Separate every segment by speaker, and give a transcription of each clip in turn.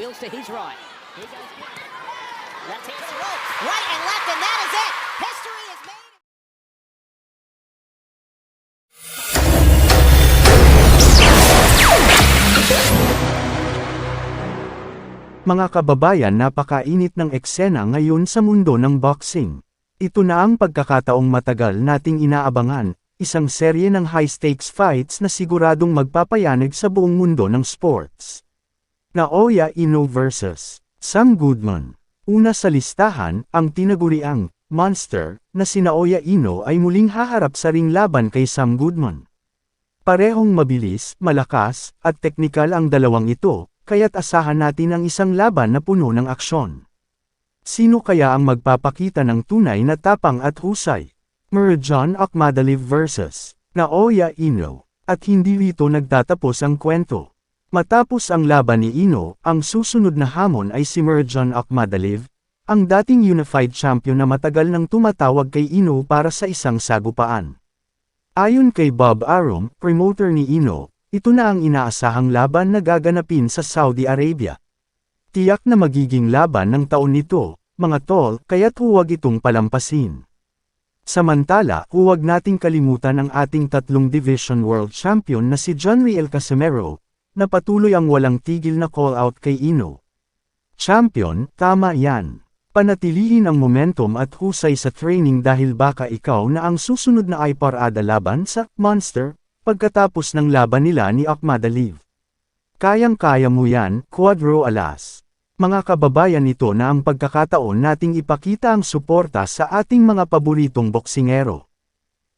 Speaker 1: Wheels to his right. Here goes Left hand to
Speaker 2: Right and left, and that is it. History is made.
Speaker 3: Mga kababayan, napakainit ng eksena ngayon sa mundo ng boxing. Ito na ang pagkakataong matagal nating inaabangan, isang serye ng high-stakes fights na siguradong magpapayanig sa buong mundo ng sports. Naoya Ino vs. Sam Goodman. Una sa listahan, ang tinaguriang monster na si Naoya Ino ay muling haharap sa ring laban kay Sam Goodman. Parehong mabilis, malakas, at teknikal ang dalawang ito, kaya't asahan natin ang isang laban na puno ng aksyon. Sino kaya ang magpapakita ng tunay na tapang at husay? Merjan Akmadaliv vs. Naoya Ino. At hindi rito nagtatapos ang kwento. Matapos ang laban ni Ino, ang susunod na hamon ay si Merjan Akmadaliv, ang dating unified champion na matagal nang tumatawag kay Ino para sa isang sagupaan. Ayon kay Bob Arum, promoter ni Ino, ito na ang inaasahang laban na gaganapin sa Saudi Arabia. Tiyak na magiging laban ng taon nito, mga tol, kaya't huwag itong palampasin. Samantala, huwag nating kalimutan ang ating tatlong Division World Champion na si John Riel Casimero, na patuloy ang walang tigil na call-out kay Ino. Champion, tama yan. Panatilihin ang momentum at husay sa training dahil baka ikaw na ang susunod na ay parada laban sa Monster, pagkatapos ng laban nila ni Akmadaliv. Kayang-kaya mo yan, Quadro Alas. Mga kababayan ito na ang pagkakataon nating ipakita ang suporta sa ating mga paboritong boksingero.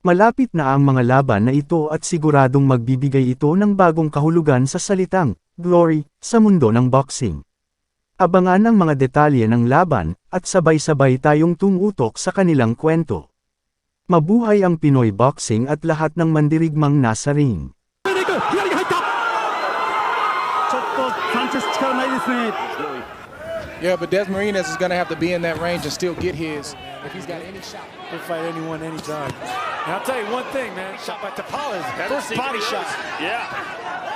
Speaker 3: Malapit na ang mga laban na ito at siguradong magbibigay ito ng bagong kahulugan sa salitang glory sa mundo ng boxing. Abangan ang mga detalye ng laban at sabay-sabay tayong tumutok sa kanilang kwento. Mabuhay ang Pinoy boxing at lahat ng mandirigmang nasa ring.
Speaker 4: Yeah, but Des Marinas is going to have to be in that range and still get his if he's got any shot.
Speaker 5: He'll fight anyone anytime. And I'll tell you one thing man shot by Tapala first body shot.
Speaker 6: Yeah.